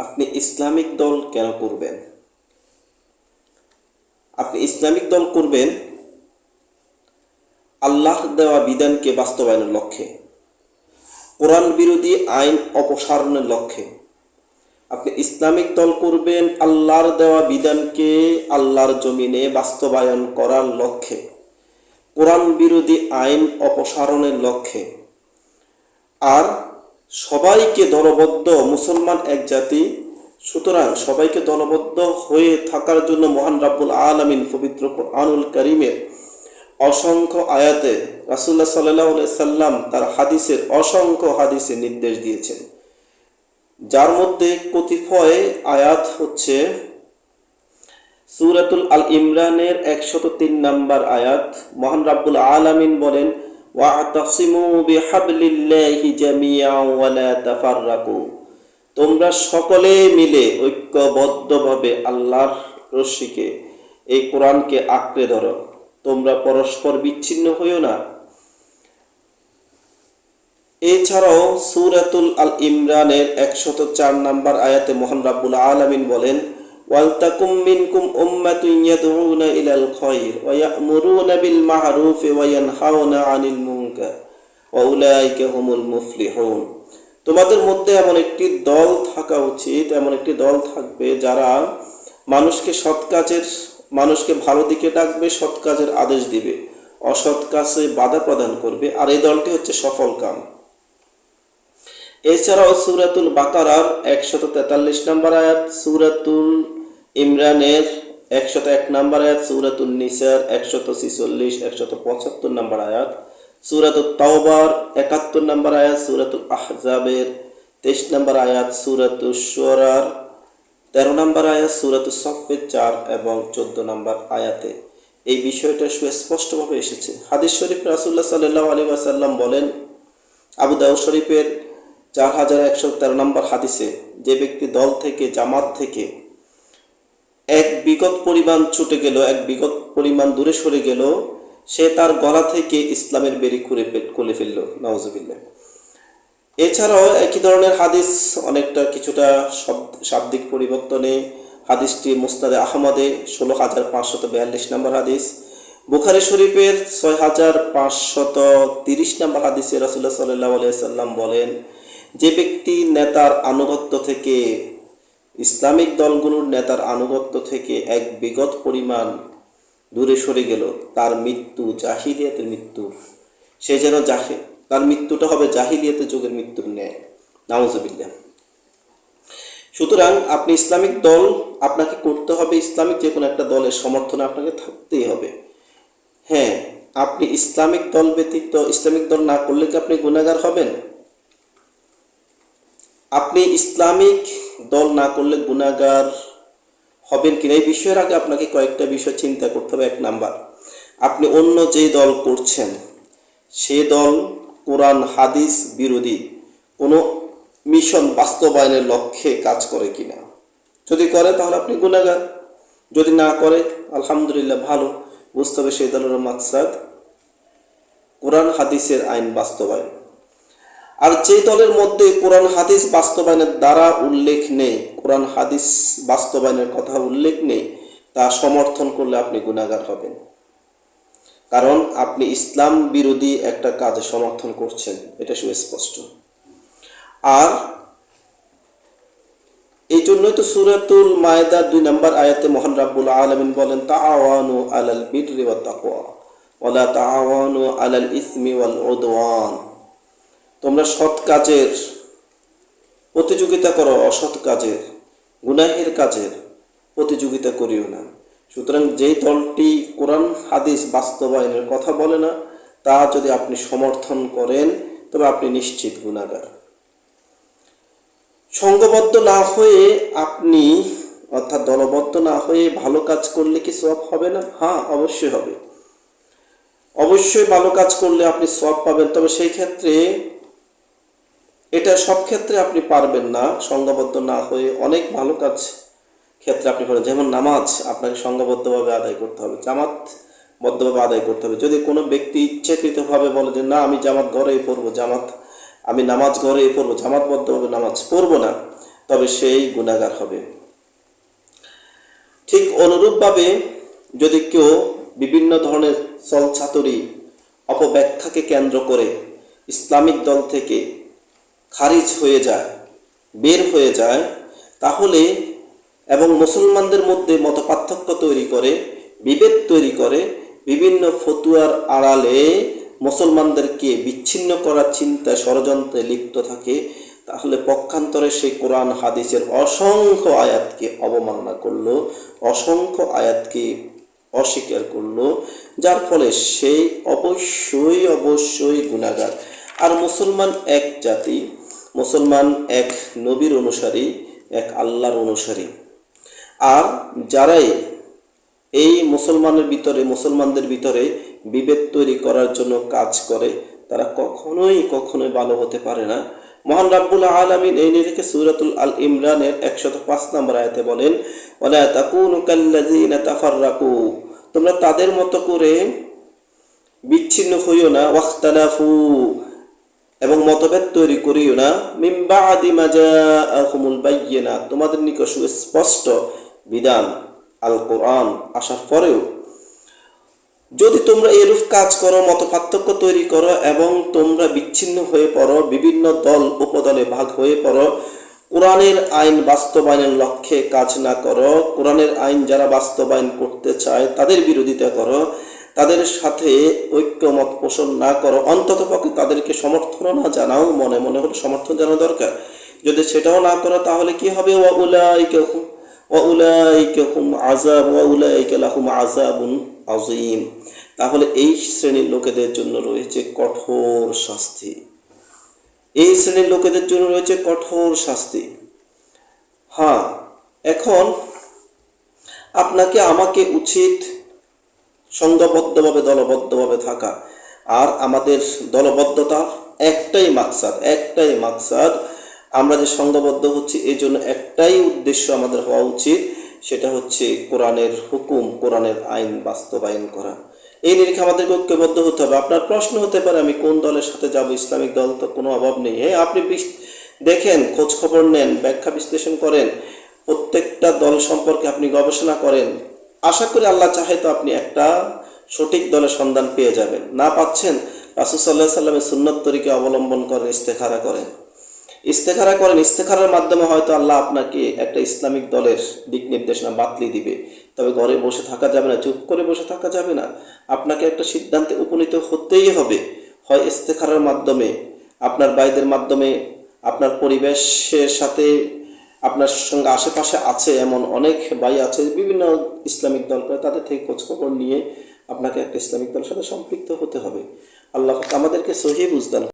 আপনি ইসলামিক দল কেন করবেন? আপনি ইসলামিক দল করবেন আল্লাহ দেওয়া বিধানকে বাস্তবায়নের লক্ষ্যে। কোরআন বিরোধী আইন অপসারণের লক্ষ্যে। আপনি ইসলামিক দল করবেন আল্লাহর দেওয়া বিধানকে আল্লাহর জমিনে বাস্তবায়ন করার লক্ষ্যে। কোরআন বিরোধী আইন অপসারণের লক্ষ্যে। আর সবাইকে দলবদ্ধ মুসলমান এক জাতি, সুতরাং সবাইকে দলবদ্ধ হয়ে থাকার জন্য মহান রাব্বুল আলমিন পবিত্র আনুল করিমের অসংখ্য আয়াতে রাসুল্লাহ সাল্লাহ সাল্লাম তার হাদিসের অসংখ্য হাদিসে নির্দেশ দিয়েছেন। যার মধ্যে কতিপয় আয়াত হচ্ছে সুরাতুল আল ইমরানের একশত তিন নাম্বার আয়াত। মহান রাব্বুল আলামিন বলেন তোমরা সকলে মিলে ঐক্যবদ্ধভাবে আল্লাহর রশ্মিকে এই কোরআনকে আঁকড়ে ধরো। তোমরা পরস্পর বিচ্ছিন্ন হইও না। এছাড়াও সুরাতুল আল ইমরানের একশত চার নাম্বার আয়াতে মোহান রাব্বুল আলামিন বলেন ওয়ালতাকুম মিনকুম উম্মাতুন ইয়াদউনা ইলাল খায়র ওয়া ইয়া'মুরুনা বিল মা'রুফি ওয়া ইয়ানহাউনা আনিল মুনকার। ওয়া উলাইকা হুমুল মুফলিহুন। তোমাদের মধ্যে এমন একটি দল থাকা উচিত, এমন একটি দল থাকবে যারা মানুষকে সৎ কাজের, মানুষকে ভালো দিকে ডাকবে, সৎ কাজের আদেশ দিবে, অসৎ কাজে বাধা প্রদান করবে, আর এই দলটি হচ্ছে সফল কাম। এছাড়াও সুরাতুল বাকারার একশত তেতাল্লিশ নম্বর আয়াত, সুরাতুল ইমরানের একশত এক নম্বর আয়াত সুরাতুল নিসার একশত ছিচল্লিশ, একশত পঁচাত্তর নম্বর আয়াত সুরাতুল তাওবার একাত্তর নম্বর আয়াত, সুরাতুল আহজাবের তেইশ নম্বর আয়াত সুরাতুল সোরার তেরো নম্বর আয়াত সুরাতুল সফের চার এবং চোদ্দ নম্বর আয়াতে। এই বিষয়টা সুস্পষ্টভাবে এসেছে। হাদিস শরীফ রাসুল্লাহ সাল্লাহ আলী ওয়াসাল্লাম বলেন, আবু দাউদ শরীফের চার হাজার একশো তেরো নম্বর হাদিসে, যে ব্যক্তি দল থেকে, জামাত থেকে এক বিগত পরিমাণ ছুটে গেল, এক বিগত পরিমাণ দূরে সরে গেল। সে তার গলা থেকে ইসলামের বেরি খুঁড়ে খুলে ফেলল। নওয়াজবিল্লা এছাড়াও একই ধরনের হাদিস অনেকটা কিছুটা শাব্দিক পরিবর্তনে। হাদিসটি মুস্তাদে আহমদে, ষোলো হাজার পাঁচশত বিয়াল্লিশ নম্বর হাদিস। বুখারি শরীফের ছয় হাজার পাঁচশত তিরিশ নম্বর হাদিসে রাসুল্লাহ সাল্লাহ আলিয়াল্লাম বলেন, যে ব্যক্তি নেতার আনুগত্য থেকে ইসলামিক দলগুলোর নেতার আনুগত্য থেকে এক বিগত পরিমাণ দূরে সরে গেল। তার মৃত্যু জাহিলিয়াতের মৃত্যু। সে যেন জাহে, তার মৃত্যুটা হবে জাহিলিয়াতের যুগের মৃত্যুর ন্যায়। নাউজবিল্লা সুতরাং আপনি ইসলামিক দল, আপনাকে করতে হবে ইসলামিক যে কোনো একটা দলের সমর্থনে আপনাকে থাকতেই হবে। হ্যাঁ আপনি ইসলামিক দল ব্যতীত ইসলামিক দল না করলে কি আপনি গুণাগার হবেন? আপনি ইসলামিক দল না করলে গুণাগার হবেন কিনা এই বিষয়ের আগে আপনাকে কয়েকটা বিষয় চিন্তা করতে হবে। এক নাম্বার, আপনি অন্য যেই দল করছেন, সে দল কোরআন, হাদিস বিরোধী কোনো মিশন বাস্তবায়নের লক্ষ্যে কাজ করে কিনা। যদি করে তাহলে আপনি গুণাগার যদি না করে, আলহামদুলিল্লাহ ভালো, বুঝতে হবে সেই দলের মাকসাদ কোরআন, হাদিসের আইন বাস্তবায়ন। আর যে দলের মধ্যে কোরআন হাদিস বাস্তবায়নের দ্বারা উল্লেখ নেই, কোরআন হাদিস বাস্তবায়নের কথা উল্লেখ নেই, তা সমর্থন করলে আপনি গুণাগার হবেন। কারণ আপনি ইসলাম বিরোধী একটা কাজে সমর্থন করছেন, এটা সুস্পষ্ট। আর এই জন্যই তো সুরাতুল মায়দার দুই নম্বর আয়াতে মোহান রাব্বুল আলমিন বলেন তা তাআওয়ানু আলাল বিররি ওয়া তাকওয়া ওয়ালা তাআওয়ানু আলাল ইসমি ওয়াল উদওয়ান। তোমরা সৎ কাজের প্রতিযোগিতা করো, অসৎ কাজের, গুনাহের কাজের প্রতিযোগিতা করিও না। সুতরাং যেই দলটি কোরআন, হাদিস বাস্তবায়নের কথা বলে না, তা যদি আপনি সমর্থন করেন, তবে আপনি নিশ্চিত গুণাগার সঙ্গবদ্ধ না হয়ে আপনি, অর্থাৎ দলবদ্ধ না হয়ে ভালো কাজ করলে কি সব হবে না? হ্যাঁ অবশ্যই হবে। অবশ্যই ভালো কাজ করলে আপনি সব পাবেন, তবে সেই ক্ষেত্রে এটা সব ক্ষেত্রে আপনি পারবেন না সংঘবদ্ধ না হয়ে অনেক ভালো কাজ ক্ষেত্রে আপনি করেন। যেমন নামাজ আপনাকে সংঘবদ্ধভাবে আদায় করতে হবে জামাত বদ্ধভাবে আদায় করতে হবে। যদি কোনো ব্যক্তি ইচ্ছাকৃতভাবে বলে যে, না, আমি জামাত ঘরেই পড়ব, জামাত, আমি নামাজ ঘরেই পড়ব, জামাতবদ্ধভাবে নামাজ পড়ব না, তবে সেই গুণাগার হবে। ঠিক অনুরূপভাবে যদি কেউ বিভিন্ন ধরনের চলচাতুরি অপব্যাখ্যাকে কেন্দ্র করে ইসলামিক দল থেকে খারিজ হয়ে যায়, বের হয়ে যায়, তাহলে এবং মুসলমানদের মধ্যে মতপার্থক্য তৈরি করে, বিভেদ তৈরি করে, বিভিন্ন ফতুয়ার আড়ালে মুসলমানদেরকে বিচ্ছিন্ন করার চিন্তায় ষড়যন্ত্রে লিপ্ত থাকে, তাহলে পক্ষান্তরে সে কোরআন, হাদিসের অসংখ্য আয়াতকে অবমাননা করল, অসংখ্য আয়াতকে অস্বীকার করল, যার ফলে সেই অবশ্যই অবশ্যই গুণাগার আর মুসলমান এক জাতি মুসলমান এক নবীর অনুসারী, এক আল্লাহর অনুসারী। আর যারাই এই মুসলমানের ভিতরে, মুসলমানদের ভিতরে বিভেদ তৈরি করার জন্য কাজ করে, তারা কখনোই কখনোই ভালো হতে পারে না। মহান রাব্বুল আলামিন এই নিজেকে সুরাতুল আল ইমরানের একশত পাঁচ নম্বর আয়াতে বলেন তাকুনু তোমরা তাদের মতো করে বিচ্ছিন্ন হইও না। ওয়াখতালাফু। এবং মতভেদ তৈরি করিও না। মিম্বা আদিমা জাআকুমুল বায়্যিনা তোমাদের নিকট সুস্পষ্ট বিধান আল কোরআন আসার পরেও, যদি তোমরা এরূপ কাজ করো মত পার্থক্য তৈরি করো এবং তোমরা বিচ্ছিন্ন হয়ে পড়ো, বিভিন্ন দল উপদলে ভাগ হয়ে পড়ো, কোরআনের আইন বাস্তবায়নের লক্ষ্যে কাজ না করো, কোরআনের আইন যারা বাস্তবায়ন করতে চায় তাদের বিরোধিতা করো তাদের সাথে ঐক্যমত পোষণ না করো, অন্তত পক্ষে তাদেরকে সমর্থন না জানাও, মনে মনে হলে সমর্থন জানা দরকার। যদি সেটাও না করো, তাহলে কি হবে? ওয়া উলাইকা ওয়া উলাইকা হুম আযাব, ওয়া উলাইকা লাহুম আযাবুন আযীম। তাহলে এই শ্রেণির লোকেদের জন্য রয়েছে কঠোর শাস্তি। এই শ্রেণির লোকেদের জন্য রয়েছে কঠোর শাস্তি। হ্যাঁ এখন আপনাকে আমাকে উচিত সংঘবদ্ধভাবে, দলবদ্ধভাবে থাকা। আর আমাদের দলবদ্ধতা একটাই মাকসাদ একটাই মাকসাদ। আমরা যে সংঘবদ্ধ হচ্ছি, এই জন্য একটাই উদ্দেশ্য আমাদের হওয়া উচিত, সেটা হচ্ছে কোরআনের হুকুম, কোরআনের আইন বাস্তবায়ন করা। এই নিরিখে আমাদেরকে ঐক্যবদ্ধ হতে হবে। আপনার প্রশ্ন হতে পারে, আমি কোন দলের সাথে যাব, ইসলামিক দল তো কোনো অভাব নেই। হ্যাঁ আপনি দেখেন, খোঁজ খবর নেন, ব্যাখ্যা বিশ্লেষণ করেন। প্রত্যেকটা দল সম্পর্কে আপনি গবেষণা করেন। আশা করি আল্লাহ চাহে তো আপনি একটা সঠিক দলের সন্ধান পেয়ে যাবেন। না পাচ্ছেন, রাসুল সাল্লাহ সাল্লামের সুন্নত তরিকে অবলম্বন করেন, ইস্তেখারা করেন। ইস্তেখারা করেন, ইস্তেখারার মাধ্যমে হয়তো আল্লাহ আপনাকে একটা ইসলামিক দলের দিক নির্দেশনা বাতলি দিবে। তবে ঘরে বসে থাকা যাবে না, চুপ করে বসে থাকা যাবে না। আপনাকে একটা সিদ্ধান্তে উপনীত হতেই হবে। হয় ইস্তেখারার মাধ্যমে, আপনার ভাইদের মাধ্যমে, আপনার পরিবেশের সাথে আপনার সঙ্গে আশেপাশে আছে এমন অনেক ভাই আছে, বিভিন্ন ইসলামিক দল করে তাদের থেকে খোঁজখবর নিয়ে আপনাকে একটা ইসলামিক দলের সাথে সম্পৃক্ত হতে হবে। আল্লাহ আমাদেরকে সহি বুঝদান।